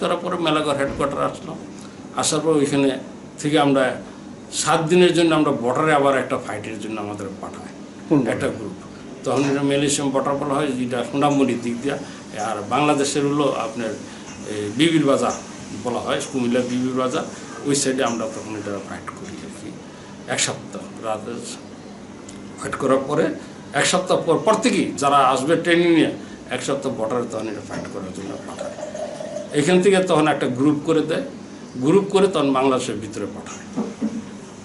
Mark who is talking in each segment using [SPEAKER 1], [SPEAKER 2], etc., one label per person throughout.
[SPEAKER 1] করার পরে মেলাঘর হেডকোয়ার্টার আসলাম আসার পর ওইখানে থেকে আমরা সাত দিনের জন্য আমরা বর্ডারে আবার একটা ফাইটের জন্য আমাদের পাঠায়।
[SPEAKER 2] কোন
[SPEAKER 1] একটা গ্রুপ তখন এটা ম্যালেশিয়াম বর্ডার বলা হয় যেটা সোনামণির দিক দিয়া। আর বাংলাদেশের হলো আপনার এই, বিবির বাজার বলা হয় কুমিল্লার বিবির বাজার। ওই সাইডে আমরা তখন এটা ফাইট করি আর কি। এক সপ্তাহ রাতে ফাইট করার পরে এক সপ্তাহ পর পর থেকেই যারা আসবে ট্রেনিং নিয়ে এক সপ্তাহ বর্ডারে তখন এটা ফাইট করার জন্য পাঠায়। এখান থেকে তখন একটা গ্রুপ করে দেয়। গ্রুপ করে তখন বাংলাদেশের ভিতরে পাঠায়।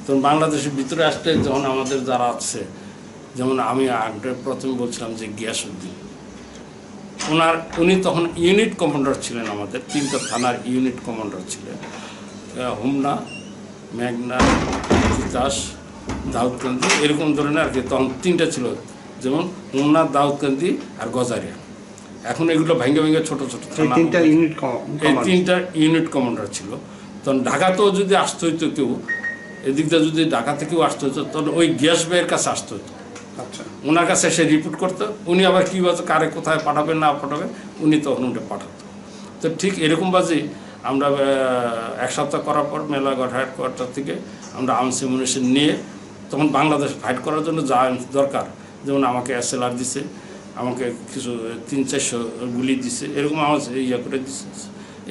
[SPEAKER 1] তখন বাংলাদেশের ভিতরে আসতে যখন আমাদের যারা আছে, যেমন আমি আগে প্রথমে বলছিলাম যে গিয়াসুদ্দিন ওনার, উনি তখন ইউনিট কমান্ডার ছিলেন আমাদের, তিনটা থানার ইউনিট কমান্ডার ছিলেন। হোমনা, মেঘনা তিতাস দাউদকান্দি, এরকম ধরনের আর কি তখন তিনটা ছিল। যেমন হোমনা, দাউদকান্দি আর গজারিয়া। এখন এগুলো ভেঙে ভেঙে ছোট ছোট
[SPEAKER 2] তিনটা ইউনিট
[SPEAKER 1] এই তিনটা ইউনিট কমান্ডার ছিল। তখন ঢাকাতেও যদি আসতে হইতো কেউ এদিকটা যদি ঢাকা থেকেও আসতে হতো তখন ওই গ্যাস ভাইয়ের কাছে আসতে হতো
[SPEAKER 2] আচ্ছা।
[SPEAKER 1] ওনার কাছে সে রিপোর্ট করতো উনি আবার কী বলতো কারে কোথায় পাঠাবে না পাঠাবে উনি তখন ওটা পাঠাতো। তো ঠিক এরকম বাজে আমরা এক সপ্তাহ করার পর মেলাঘর হেডকোয়ার্টার থেকে আমরা আর্মস এমুনেশন নিয়ে তখন বাংলাদেশ ফাইট করার জন্য যা দরকার যেমন আমাকে এসএলআর দিছে আমাকে কিছু তিন চারশো গুলি দিছে এরকম আমার ইয়ে করে দিছে।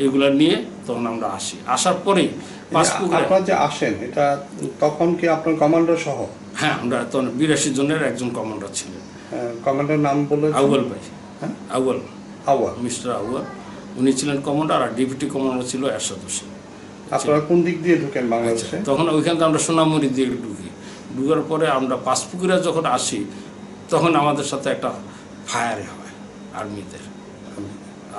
[SPEAKER 1] এইগুলা নিয়ে তখন আমরা আসি। আসার পরেই পাসপুকুরে
[SPEAKER 2] আপনারা যে আসেন এটা তখন কি আপনার কমান্ডার সহ?
[SPEAKER 1] হ্যাঁ আমরা তখন বিরাশি জনের একজন কমান্ডার ছিলেন।
[SPEAKER 2] কমান্ডার নাম বলে
[SPEAKER 1] আউয়াল ভাই।
[SPEAKER 2] হ্যাঁ?
[SPEAKER 1] আউয়াল।
[SPEAKER 2] আওয়াল
[SPEAKER 1] মিস্টার আউয়াল। উনি ছিলেন কমান্ডার আর ডেপুটি কমান্ডার ছিল এরশাদ হোসেন
[SPEAKER 2] আপনারা কোন দিক দিয়ে ঢুকেন বাংলাদেশে?
[SPEAKER 1] তখন ওইখান থেকে আমরা সোনামুড়ি দিয়ে ঢুকি। ঢুকার পরে আমরা পাঁচপুকুরে যখন আসি তখন আমাদের সাথে একটা ফায়ারে হয় আর্মিদের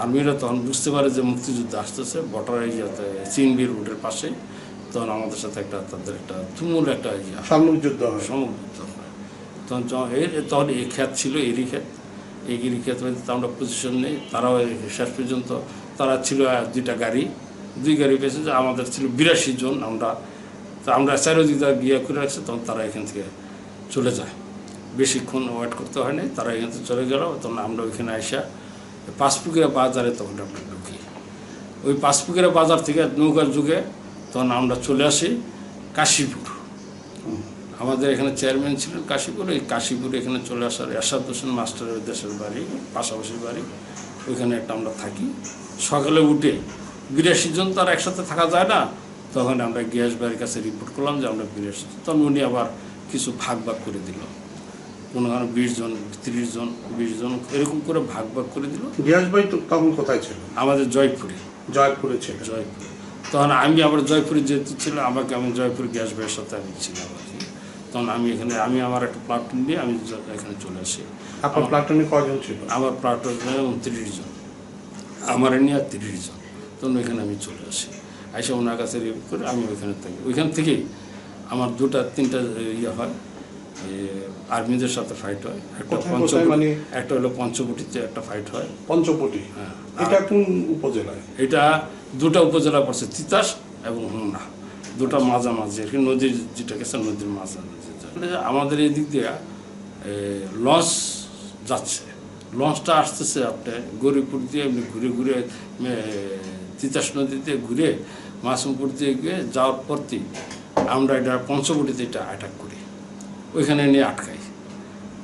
[SPEAKER 1] আর্মিরা তখন বুঝতে পারে যে মুক্তিযুদ্ধ আসতেছে বর্ডার এরিয়াতে চিনবি রোডের পাশে তখন আমাদের সাথে একটা তাদের একটা তুমুল একটা ইয়ে হয়।
[SPEAKER 2] সামরিক হয়।
[SPEAKER 1] তখন এর তখন এই ক্ষেত ছিল এরই ক্ষেত এই গিরি ক্ষেত হইতে আমরা পজিশন নেই তারাও শেষ পর্যন্ত তারা ছিল দুইটা গাড়ি। দুই গাড়ি পেয়েছে যে আমাদের ছিল বিরাশি জন আমরা তা আমরা চারিদিকে গিয়ে করে রাখছি তখন তারা এখান থেকে চলে যায়। বেশিক্ষণ ওয়েট করতে হয় নাই তারা এখান চলে গেল, তখন আমরা ওইখানে আসা পাঁচপুকুরা বাজারে তখন আমরা ঢুকি। ওই পাঁচপুকুরা বাজার থেকে নৌকার যুগে তখন আমরা চলে আসি কাশীপুর। আমাদের এখানে চেয়ারম্যান ছিলেন কাশীপুর, এই কাশীপুরে এখানে চলে আসার এরশাদ হোসেন মাস্টারের দেশের বাড়ি, পাশাপাশি বাড়ি, ওইখানে একটা আমরা থাকি। সকালে উঠে বিরাশি জন তো আর একসাথে থাকা যায় না, তখন আমরা গ্যাস বাড়ির কাছে রিপোর্ট করলাম যে আমরা বিরাশি। তখন উনি আবার কিছু ভাগ ভাগ করে দিল। কোনো কারণে বিশ জন তিরিশ জন বিশ জন এরকম করে ভাগ ভাগ করে দিল।
[SPEAKER 2] গিয়াস ভাই তো তখন কোথায় ছিল?
[SPEAKER 1] আমাদের জয়পুরে।
[SPEAKER 2] জয়পুরে ছিল।
[SPEAKER 1] জয়পুর। তখন আমি আবার জয়পুরে যেতে ছিল আমাকে আমি জয়পুর গ্যাস ভাইয়ের সাথে আমি ছিলাম আর কি। তখন আমি এখানে আমি আমার একটা প্লাটুন নিয়ে আমি এখানে চলে আসি।
[SPEAKER 2] আপনার প্লাটনে কয়জন ছিল?
[SPEAKER 1] আমার প্লাটুন উনত্রিশ জন। আমার নিয়ে আর তিরিশ জন। তখন ওইখানে আমি চলে আসি। এসে ওনার কাছে রিপোর্ট করে আমি ওইখানে থাকি। ওইখান থেকেই আমার দুটা তিনটা ইয়ে হয়। এ, আর্মিদের সাথে ফাইট হয়। একটা
[SPEAKER 2] কোথায়
[SPEAKER 1] পঞ্চ
[SPEAKER 2] কোথায় মানে?
[SPEAKER 1] একটা হলো পঞ্চবটিতে একটা ফাইট হয়।
[SPEAKER 2] পঞ্চপটি
[SPEAKER 1] হ্যাঁ।
[SPEAKER 2] এটা কোন উপজেলায়?
[SPEAKER 1] এটা দুটা উপজেলা পড়ছে তিতাস এবং হোমনা দুটা মাঝামাঝি আর কি নদীর যেটা গেছে নদীর মাঝামাঝি। আমাদের এই দিক দিয়ে লঞ্চ যাচ্ছে। লঞ্চটা আসতেছে আপনার গরিপুর দিয়ে এমনি ঘুরে ঘুরে তিতাস নদীতে ঘুরে মাসুমপুর দিয়ে গিয়ে যাওয়ার পরতেই আমরা এটা পঞ্চবটিতে এটা অ্যাটাক করি। ওইখানে নিয়ে আটকাই।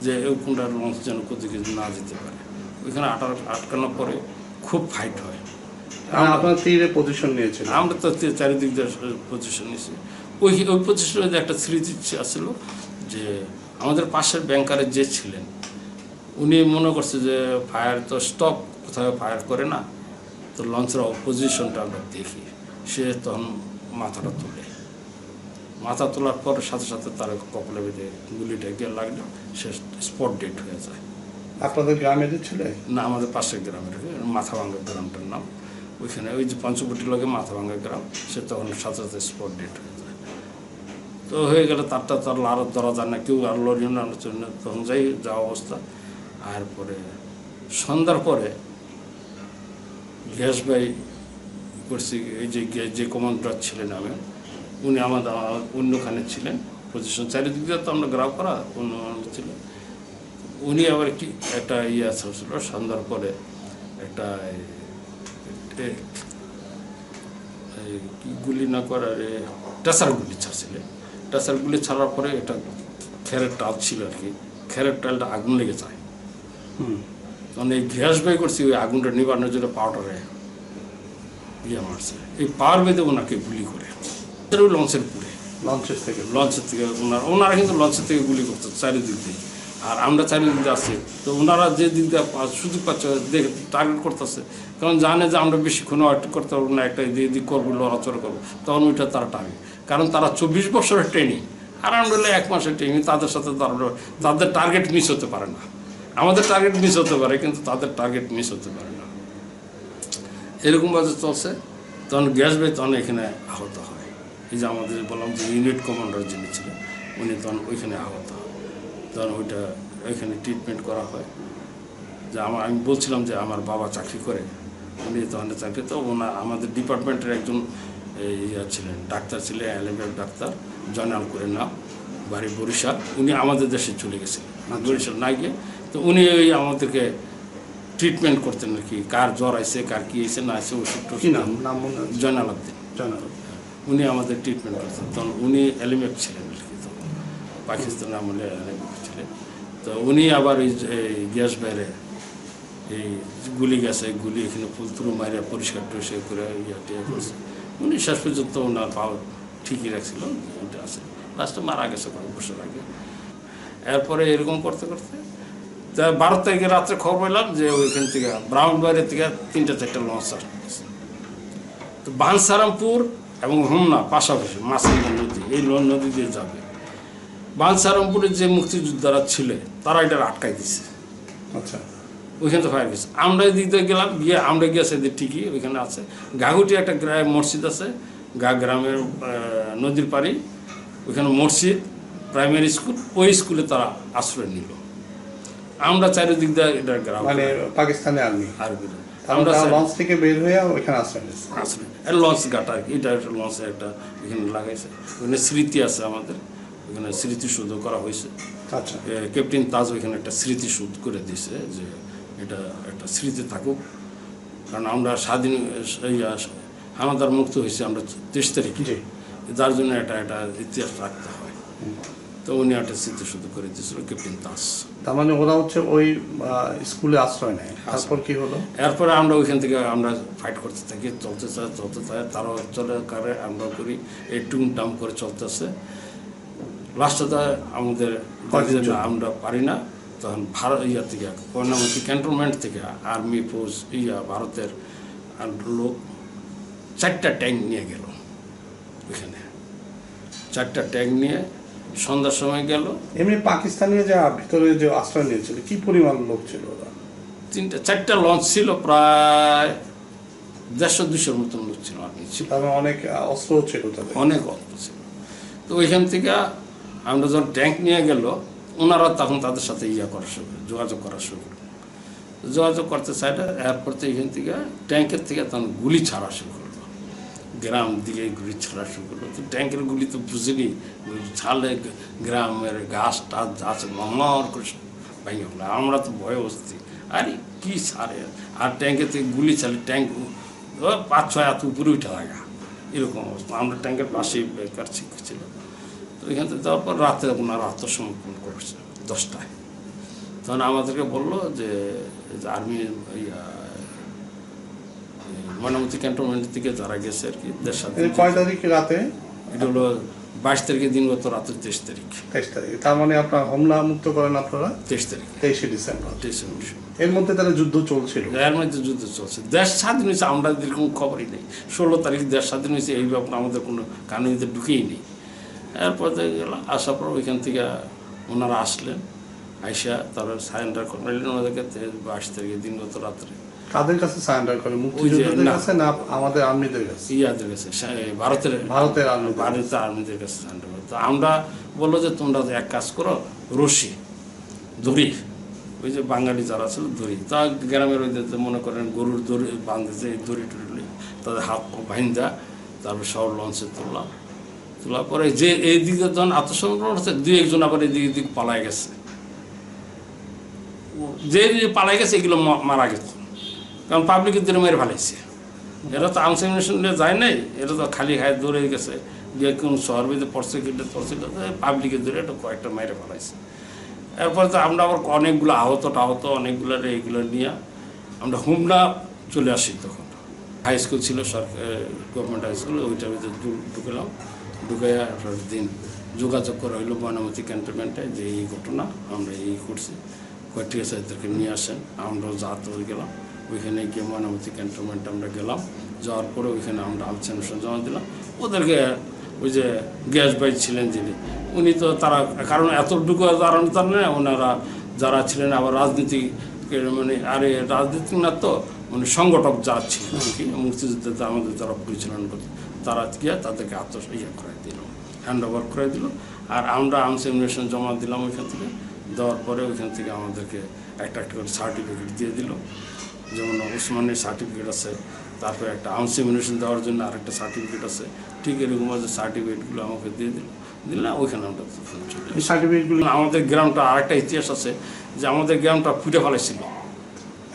[SPEAKER 1] যে কোনটা লঞ্চ যেন কোথাও না যেতে পারে। ওইখানে আটার আটকানোর পরে খুব ফাইট হয়।
[SPEAKER 2] মানে আপনার তীরে পজিশন নিয়েছিল
[SPEAKER 1] আমরা তো চারিদিক দিয়ে পজিশন নিয়েছি। ওই ওই পজিশনে একটা স্মৃতি আছিল যে আমাদের পাশের ব্যাংকারের যে ছিলেন উনি মনে করছে যে ফায়ার তো স্টপ কোথাও ফায়ার করে না। তো লঞ্চের অপোজিশনটা আমরা দেখি। সে তখন মাথাটা তোলে। মাথা তোলার পর সাথে সাথে তার কপালে বেঁধে গুলিটা গিয়ে লাগলে সে স্পট ডেট হয়ে যায়।
[SPEAKER 2] আপনাদের গ্রামে যে ছিল?
[SPEAKER 1] না আমাদের পাশের গ্রামের মাথাভাঙ্গা গ্রামটার নাম। ওইখানে ওই যে পঞ্চবটি লগে মাথাভাঙ্গা গ্রাম সে তখন সাথে সাথে স্পট ডেট হয়ে যায়। তো হয়ে গেলে তারটা তার আরও ধরা যায় না কেউ আর লড়িও না না তখন যাই যাওয়া অবস্থা। আর পরে সন্ধ্যার পরে গ্যাস ভাই করছি এই যে গ্যাস যে কমান্ডার ছিলেন আমি উনি আমাদের অন্যখানে ছিলেন পজিশন চারিদিক দিয়ে তো আমরা গ্রাফ করা অন্য ছিলেন উনি আবার কি একটা ইয়ে ছিল সন্ধ্যার পরে একটা গুলি না করার টেসার গুলি ছাড়ছিলেন। টেসার গুলি ছাড়ার পরে এটা খেরের টাল ছিল আর কি। খেরের টালটা আগুন লেগে যায়।
[SPEAKER 2] হুম।
[SPEAKER 1] এই গ্যাস বাই করছি ওই আগুনটা নিবানোর জন্য পাউডারে ইয়ে মারছে। এই পাওয়ার বেঁধে ওনাকে গুলি করে। লঞ্চের পুরে
[SPEAKER 2] লঞ্চের থেকে।
[SPEAKER 1] লঞ্চের থেকে ওনারা ওনারা কিন্তু লঞ্চের থেকে গুলি করতো চারিদিক। দিয়ে আর আমরা চারিদিক দিয়ে আছি। তো ওনারা যে দিক দিয়ে সুযোগ পাচ্ছে দেখে টার্গেট করতেছে। কারণ জানে যে আমরা বেশিক্ষণ ওয়েট করতে পারব না একটা এদিক এদিক করব লড়াচড়া করব। তখন ওইটা তারা টার্গেট কারণ তারা চব্বিশ বছরের ট্রেনিং আর আমরা এক মাসের ট্রেনিং তাদের সাথে তারা- তাদের টার্গেট মিস হতে পারে না। আমাদের টার্গেট মিস হতে পারে কিন্তু তাদের টার্গেট মিস হতে পারে না। এরকমভাবে চলছে। তখন গ্যাস বে তখন এখানে আহত হয়। এই যে আমাদের বললাম যে ইউনিট কমান্ডার যিনি ছিলেন উনি তখন ওইখানে আহত। তখন ওইটা ওইখানে ট্রিটমেন্ট করা হয়। যে আমার আমি বলছিলাম যে আমার বাবা চাকরি করে উনি তখন চাকরি তো ওনার আমাদের ডিপার্টমেন্টের একজন ইয়া ছিলেন ডাক্তার ছিলেন এলএমএফ ডাক্তার জয়নাল করে নাম বাড়ি বরিশাল। উনি আমাদের দেশে চলে গেছিলেন বরিশাল না গিয়ে তো উনি ওই আমাদেরকে ট্রিটমেন্ট করতেন আর কি কার জ্বর আছে কার কি আছে না আছে ওষুধ টষুধ
[SPEAKER 2] নাম? নাম
[SPEAKER 1] জয়নাল আব্দিন।
[SPEAKER 2] জানাব
[SPEAKER 1] উনি আমাদের ট্রিটমেন্ট করতেন তখন উনি এলিমেট ছিলেন আর কি তখন। পাকিস্তান আমলে এলিমেট ছিলেন। তো উনি আবার এই গ্যাস বাইরে, এই গুলি গেছে গুলি এখানে ফুলতুরু মারিয়া পরিষ্কার টরিষ্কার করে ইয়া টিয়া করছে। উনি শেষ পর্যন্ত ওনার পাও ঠিকই রাখছিল, ওটা আছে। লাস্টে মারা গেছে কয়েক বছর আগে। এরপরে এরকম করতে করতে, তা বারো তারিখে রাত্রে খবর পেলাম যে ওইখান থেকে ব্রাউন বাইরের থেকে তিনটা চারটা লঞ্চ আসছে তো বানসারামপুর এবং হোমনা পাশাপাশি মাসিমা নদী এই নদী দিয়ে যাবে। বানসারামপুরের যে মুক্তিযোদ্ধারা ছিল তারা এটা আটকাই দিছে।
[SPEAKER 2] আচ্ছা।
[SPEAKER 1] ওইখানে তো ফায়ার গেছে আমরা দিয়ে গেলাম গিয়ে আমরা গিয়েছে এদের ঠিকই ওইখানে আছে। গাহুটি একটা গ্রামে মসজিদ আছে গা গ্রামের নদীর পাড়ি ওইখানে মসজিদ প্রাইমারি স্কুল ওই স্কুলে তারা আশ্রয় নিল। আমরা চারিদিক দিয়ে এটা গ্রাম
[SPEAKER 2] মানে পাকিস্তানি আর্মি?
[SPEAKER 1] আর
[SPEAKER 2] আমরা লঞ্চ থেকে বের হয়ে ওইখানে
[SPEAKER 1] আসলে এটা লঞ্চ গাটা আর কি এটা একটা লঞ্চে একটা এখানে লাগাইছে। ওখানে স্মৃতি আছে আমাদের ওখানে স্মৃতিসৌধ করা হয়েছে।
[SPEAKER 2] আচ্ছা।
[SPEAKER 1] ক্যাপ্টেন তাজ ওইখানে একটা স্মৃতিসৌধ করে দিয়েছে যে এটা একটা স্মৃতি থাকুক। কারণ আমরা স্বাধীন হানাদার মুক্ত হয়েছে আমরা তেইশ তারিখে। যার জন্য এটা একটা ইতিহাস রাখতে হয়। তো উনি একটা স্মৃতিসৌধ করে দিয়েছিল ক্যাপ্টেন তাজ
[SPEAKER 2] তার মানে ওরা হচ্ছে ওই স্কুলে আশ্রয় নেয়। তারপর কি হলো?
[SPEAKER 1] এরপরে আমরা ওইখান থেকে আমরা ফাইট করতে থাকি চলতে চাই চলতে চাই তারাও চলে করে আমরা করি। এই টুম টাম করে চলতেছে। লাস্টে আমাদের আমরা পারি না তখন ভারত ইয়া থেকে কর্ণামতি ক্যান্টনমেন্ট থেকে আর্মি ফোর্স ইয়া ভারতের লোক চারটা ট্যাঙ্ক নিয়ে গেল। ওইখানে চারটা ট্যাঙ্ক নিয়ে সন্ধ্যার সময় গেল।
[SPEAKER 2] এমনি পাকিস্তানি যে ভিতরে যে আশ্রয় নিয়েছিল কি পরিমাণ লোক ছিল ওরা?
[SPEAKER 1] তিনটা চারটা লঞ্চ ছিল প্রায় দেড়শো দুশোর মতন লোক ছিল আর্মি ছিল
[SPEAKER 2] মানে অনেক অস্ত্র ছিল তাদের।
[SPEAKER 1] অনেক অস্ত্র ছিল। তো ওইখান থেকে আমরা যখন ট্যাঙ্ক নিয়ে গেল ওনারা তখন তাদের সাথে ইয়া করা শুরু যোগাযোগ করা শুরু। করল যোগাযোগ করতে চাইলে এরপর তো এখান থেকে ট্যাঙ্কের থেকে তখন গুলি ছাড়া শুরু গ্রাম দিকে গুলি ছাড়া শুরু করল তো ট্যাঙ্কের গুলি তো বুঝিনি ছাড়লে গ্রামের গাছ টাছ আছে মামার করে ভেঙে ফেলে। আমরা তো ভয়ে বসছি। আরে কি ছাড়ে? আর ট্যাঙ্কের থেকে গুলি ছাড়লে ট্যাঙ্ক পাঁচ ছয় হাত উপরে উঠে লাগা এরকম অবস্থা। আমরা ট্যাঙ্কের পাশেই বেকার ছিল। তো এখান থেকে যাওয়ার পর রাতে ওনারা আত্মসমর্পণ করেছে দশটায়। তখন আমাদেরকে বলল যে আর্মি ময়নামতি ক্যান্টনমেন্ট থেকে যারা গেছে আর কি দেড় সাত
[SPEAKER 2] কয় তারিখ রাতে?
[SPEAKER 1] এটা হলো বাইশ তারিখে দিনগত রাতে তেইশ তারিখ।
[SPEAKER 2] তেইশ তারিখ। তার মানে আপনার হোমলা মুক্ত করেন আপনারা?
[SPEAKER 1] তেইশ তারিখ।
[SPEAKER 2] তেইশে ডিসেম্বর।
[SPEAKER 1] তেইশে
[SPEAKER 2] এর মধ্যে তাহলে যুদ্ধ চলছিল?
[SPEAKER 1] এর মধ্যে যুদ্ধ চলছে। দেশ স্বাধীন হয়েছে আমরা এরকম খবরই নেই। ষোলো তারিখ দেশ স্বাধীন হয়েছে এই ব্যাপারে আমাদের কোনো কানুনিতে ঢুকেই নেই। এরপর আসার পর ওইখান থেকে ওনারা আসলেন আইসা তারা সারেন্ডার করলেন। ওনাদেরকে বাইশ তারিখে দিনগত রাত্রে।
[SPEAKER 2] কাদের কাছে সারেন্ডার করে? মুক্তিযোদ্ধাদের। কাছে না আমাদের আর্মিদের কাছে?
[SPEAKER 1] ইয়াদের কাছে ভারতের
[SPEAKER 2] ভারতের আর্মি
[SPEAKER 1] ভারতের আর্মিদের কাছে সারেন্ডার করো। তো আমরা বলল যে তোমরা এক কাজ করো রশি দড়ি। ওই যে বাঙালি যারা ছিল দড়ি। তা গ্রামের ওই মনে করেন গরুর দড়ি বাঁধেছে এই দড়ি টড়ি তাদের হাত বাইন্দা তারপর সব লঞ্চে তুললাম তোলার পরে যে এই দিকে যখন আত্মসমর্পণ হচ্ছে দুই একজন আবার এদিক এদিক পালায় গেছে। যে যে পালাই গেছে এগুলো মারা গেছে। কারণ পাবলিকের দিনে মেরে ফেলাইছে। এরা তো আনসেমিনেশন যায় নাই, এরা তো খালি হায় দৌড়ে গেছে। গিয়ে কোন শহর ভিতরে পড়ছে কিনতে পড়ছিল পাবলিকে ধরে একটু কয়েকটা মাইরে ফেলাইছে। এরপরে তো আমরা আবার অনেকগুলো আহত টাহত, অনেকগুলো এইগুলো নিয়ে আমরা হুমলা চলে আসি তখন। হাই স্কুল ছিল, সরকার গভর্নমেন্ট হাই স্কুল ওইটার ভিতরে ঢুকলাম। ঢুকে দিন যোগাযোগ করা হইল ময়নামতি ক্যান্টনমেন্টে যে এই ঘটনা, আমরা এই করছি। কয়েকটি এদেরকে নিয়ে আসেন। আমরাও হয়ে গেলাম। ওইখানে গিয়ে ময়নামতি ক্যান্টনমেন্টে আমরা গেলাম। যাওয়ার পরে ওইখানে আমরা আলোচনা জমা দিলাম। ওদেরকে ওই যে গ্যাস ভাই ছিলেন যিনি, উনি তো তারা, কারণ এতটুকু কারণ তার না ওনারা যারা ছিলেন আবার রাজনীতি মানে আরে রাজনীতি না তো মানে সংগঠক আর কি মুক্তিযুদ্ধে আমাদের যারা পরিচালনা করতো তারা গিয়ে তাদেরকে আত্ম ইয়ে করে দিল হ্যান্ড ওভার করে দিল। আর আমরা আনসেমিনেশন জমা দিলাম ওইখান থেকে, দেওয়ার পরে ওইখান থেকে আমাদেরকে একটা একটা করে সার্টিফিকেট দিয়ে দিল। যেমন ওসমানের সার্টিফিকেট আছে তারপরে একটা আনসেমিনেশন দেওয়ার জন্য আরেকটা সার্টিফিকেট আছে ঠিক এরকম আছে সার্টিফিকেটগুলো আমাকে দিয়ে দিল। দিলে ওইখানে আমরা
[SPEAKER 2] এই সার্টিফিকেটগুলো
[SPEAKER 1] আমাদের গ্রামটা আরেকটা ইতিহাস আছে যে আমাদের গ্রামটা ফুটে ফেলেছিল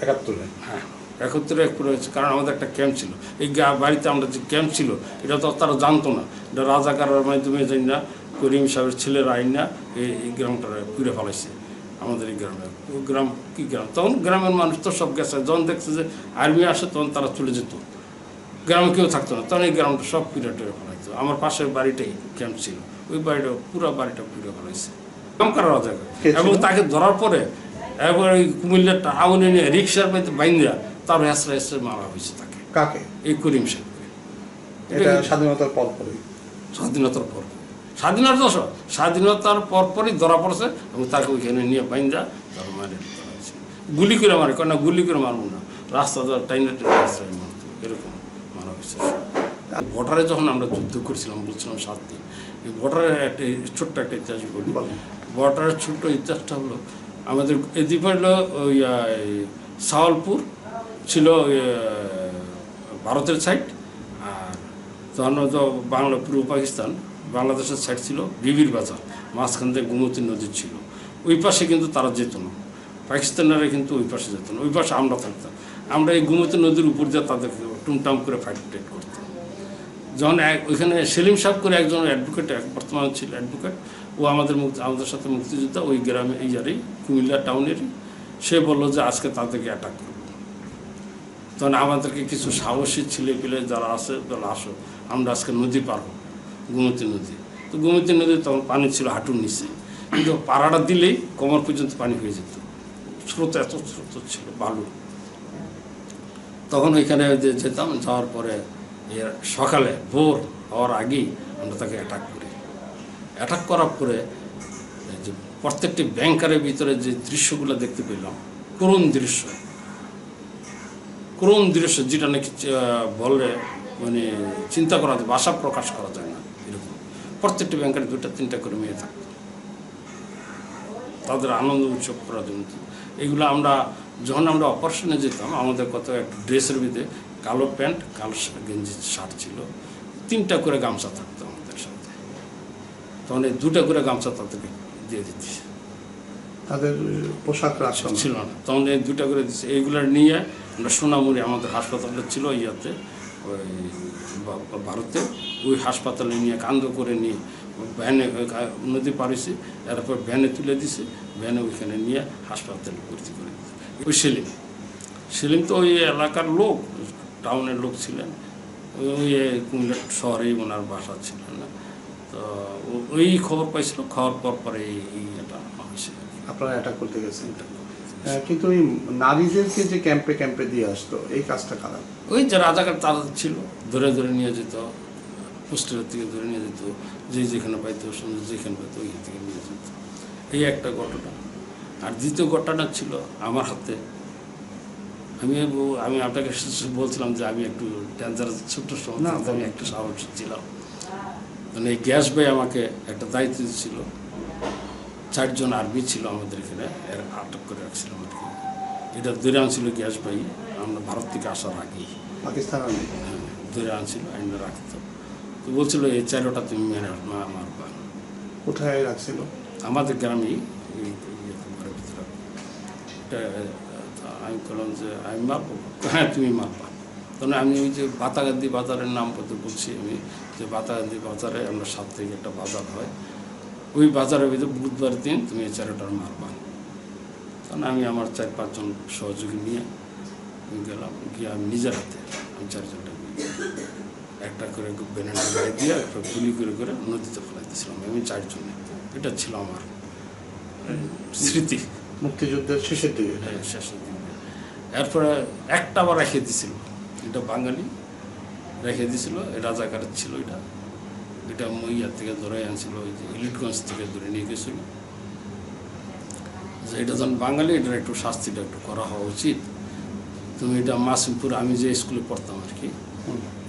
[SPEAKER 2] একাত্তরে?
[SPEAKER 1] হ্যাঁ একত্রে পুরো কারণ আমাদের একটা ক্যাম্প ছিল। এই বাড়িতে আমরা যে ক্যাম্প ছিল এটা তো তারা জানতো না। এটা রাজাকারের মাধ্যমে যাই না করিম সাহেবের ছেলেরা আইন না এই এই গ্রামটা পুড়ে ফেলাইছে। আমাদের এই গ্রামে। ও গ্রাম কী গ্রাম? তখন গ্রামের মানুষ তো সব গেছে। যখন দেখছে যে আর্মি আসে তখন তারা চলে যেত। গ্রামে কেউ থাকতো না। তখন এই গ্রামটা সব পুড়ে টুড়ে ফেলাইতো। আমার পাশের বাড়িটাই ক্যাম্প ছিল। ওই বাড়িটা পুরো বাড়িটা পুড়ে ফেলাইছে। কামকার রাজাকার
[SPEAKER 2] কে ছিল?
[SPEAKER 1] এবং তাকে ধরার পরে এবার ওই কুমিল্লাটা আউনে নিয়ে রিক্সার পাইতে বাইন্দা তার হেসরা হেসরে মারা হয়েছে তাকে।
[SPEAKER 2] কাকে?
[SPEAKER 1] এই করিম সাহেবকে।
[SPEAKER 2] এটা স্বাধীনতার পর পরে
[SPEAKER 1] স্বাধীনতার পর স্বাধীনতা সব। স্বাধীনতার পর পরই ধরা পড়ছে এবং তাকে ওইখানে নিয়ে বাইন্দা তার মারে গুলি করে মারে কেন গুলি করে মারবো না। রাস্তা ধর টাইনে মারতো এরকম মারা হয়েছে ভোটারে যখন আমরা যুদ্ধ করছিলাম বলছিলাম সাত দিন এই ভোটারের একটা ছোট্ট একটা ইতিহাস বলি। ভোটারের ছোট্ট ইতিহাসটা হলো আমাদের এদিকে হলো ওই সাওয়ালপুর ছিল ভারতের সাইড আর তখন তো বাংলা পূর্ব পাকিস্তান। বাংলাদেশের সাইড ছিল বিবির বাজার, মাঝখান থেকে গোমতী নদী ছিল। ওই পাশে কিন্তু তারা যেত না। পাকিস্তানিরা কিন্তু ওই পাশে যেত না। ওই পাশে আমরা থাকতাম। আমরা এই গোমতী নদীর উপর দিয়ে তাদেরকে টুমটাম করে ফাইট করতাম। যখন এক- ওইখানে সেলিম সাহেব করে একজন অ্যাডভোকেট বর্তমান ছিল অ্যাডভোকেট ও আমাদের মুক্তি, আমাদের সাথে মুক্তিযোদ্ধা ওই গ্রামে, এই যারই কুমিল্লা টাউনেরই সে বলল যে আজকে তাদেরকে অ্যাটাক করব। তখন আমাদেরকে কিছু সাহসী ছেলে পেলে যারা আছে তারা আসো, আমরা আজকে নদী পার হব। গোমতী নদী। তো গোমতী নদী তখন পানি ছিল হাঁটুর নিচে। কিন্তু পাড়াটা দিলেই কোমর পর্যন্ত পানি হয়ে যেত। স্রোত এত স্রোত ছিল, বালু। তখন ওইখানে যেতাম, যাওয়ার পরে সকালে, ভোর হওয়ার আগেই আমরা তাকে অ্যাটাক করি। অ্যাটাক করার পরে যে প্রত্যেকটি ব্যাংকারের ভিতরে যে দৃশ্যগুলো দেখতে পেলাম, করুণ দৃশ্য। করুণ দৃশ্য যেটা নাকি বললে মানে চিন্তা করা, ভাষা প্রকাশ করা যায় না। প্রত্যেকটি ব্যাংকের দুটা তিনটা করে মেয়ে থাকতো তাদের আনন্দ উৎসব করার জন্য এগুলো আমরা যখন আমরা অপারেশনে যেতাম আমাদের কত একটা ড্রেসের ভিতরে কালো প্যান্ট কালো গেঞ্জি শার্ট ছিল তিনটা করে গামছা থাকতো আমাদের সাথে তখন এই দুটা করে গামছা তাদেরকে দিয়ে দিচ্ছি
[SPEAKER 2] তাদের পোশাক রাখতো না।
[SPEAKER 1] ছিল না তখন এই দুটা করে দিচ্ছে এইগুলো নিয়ে আমরা সোনামুড়ি আমাদের হাসপাতালে ছিল ইয়াতে ওই ভারতে ওই হাসপাতালে নিয়ে কান্দ করে নিয়ে ভ্যানে নদী পাড়েছি এরপর ভ্যানে তুলে দিছে ভ্যানে ওইখানে নিয়ে হাসপাতালে ভর্তি করে দিছে ওই সেলিম সেলিম তো ওই এলাকার লোক টাউনের লোক ছিলেন ওই ওই কুমিল্লা শহরেই ওনার বাসা ছিলেন না। তো ওই খবর পাইছিল খাওয়ার পর পরে এই এটা হয়েছে।
[SPEAKER 2] আপনারা অ্যাটাক করতে গেছেন। কিন্তু ওই নারীদেরকে যে ক্যাম্পে ক্যাম্পে দিয়ে আসতো এই কাজটা খারাপ
[SPEAKER 1] ওই যে রাজাকার তারা ছিল ধরে ধরে নিয়ে যেত হোস্টেলের থেকে ধরে নিয়ে যেত যে যেখানে পাইতো সুন্দর যেখানে পাইতো ওই থেকে নিয়ে যেত। এই একটা ঘটনা। আর দ্বিতীয় ঘটনা ছিল আমার হাতে। আমি আমি আপনাকে বলছিলাম যে আমি একটু ডেঞ্জারাস ছোট্ট সময় আমি একটু সাহস ছিলাম। মানে এই গ্যাস ভাই আমাকে একটা দায়িত্ব ছিল চারজন আর্মি ছিল আমাদের এখানে এর আটক করে রাখছিলাম আর কি এটা ধরে আনছিল গ্যাস ভাই আমরা ভারত থেকে আসার আগেই।
[SPEAKER 2] পাকিস্তান আর্মি?
[SPEAKER 1] হ্যাঁ, ধরে আনছিল আইনে রাখতো। তো বলছিল এই চারোটা তুমি মেরে মা- মারবা।
[SPEAKER 2] কোথায় রাখছিল?
[SPEAKER 1] আমাদের গ্রামেই এই এই ঘরের ভিতরে। এটা, আমি বললাম যে আমি মারবো? হ্যাঁ তুমি মারবা। তখন আমি ওই যে বাতাগান্দি বাজারের নাম বলছি আমি যে বাতাগান্দি বাজারে আমরা সাত থেকে একটা বাজার হয়। ওই বাজারের ভিতরে বুধবার দিন তুমি এই চারোটার মারবা তখন আমি আমার চার পাঁচজন সহযোগী নিয়ে আমি গেলাম গিয়ে আমি নিজের হাতে আমি চারজনটা একটা করে গায়ে দিয়ে একটা গুলি করে করে নদীতে ফেলাই দিয়েছিলাম আমি চারজনে এটা ছিল আমার স্মৃতি।
[SPEAKER 2] মুক্তিযুদ্ধের শেষের দিকে।
[SPEAKER 1] হ্যাঁ, শেষের দিকে। এরপরে একটা আবার রেখে দিছিল। এটা বাঙালি রেখে দিছিল এই রাজাকার ছিল এটা। এটা মইয়ার থেকে ধরে আনছিল ওই যে ইলিটগঞ্জ থেকে ধরে নিয়ে গেছিল। যে এটা যখন বাঙালি এটার একটু শাস্তিটা একটু করা হওয়া উচিত। তুমি এটা মাসিমপুর আমি যে স্কুলে পড়তাম আর কি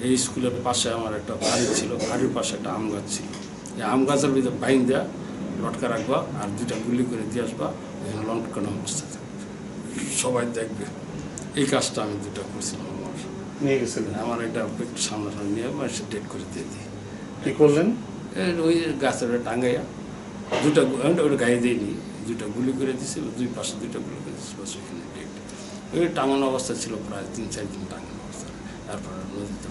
[SPEAKER 1] এই স্কুলের পাশে আমার একটা বাড়ি ছিল বাড়ির পাশে একটা আম গাছ ছিল। এই আম গাছের ভিতরে বাইন দেওয়া লটকা রাখবা আর দুইটা গুলি করে দিয়ে আসবা এখানে লটকানো অবস্থা সবাই দেখবে। এই কাজটা আমি দুটা করছিলাম আমার।
[SPEAKER 2] নিয়ে গেছিলেন?
[SPEAKER 1] আমার এটা একটু সামনাসামনি নিয়ে সে ডেট করে দিয়ে দিই।
[SPEAKER 2] কি করলেন?
[SPEAKER 1] ওই গাছের টাঙ্গাইয়া দুটা ওটা গায়ে দিইনি। দুটা গুলি করে দিছে, দুই পাশে দুইটা গুলি করে দিছে ডেট ওই টাঙানো অবস্থা ছিল প্রায় তিন চার দিন টাঙানো অবস্থা। তারপর নদীতে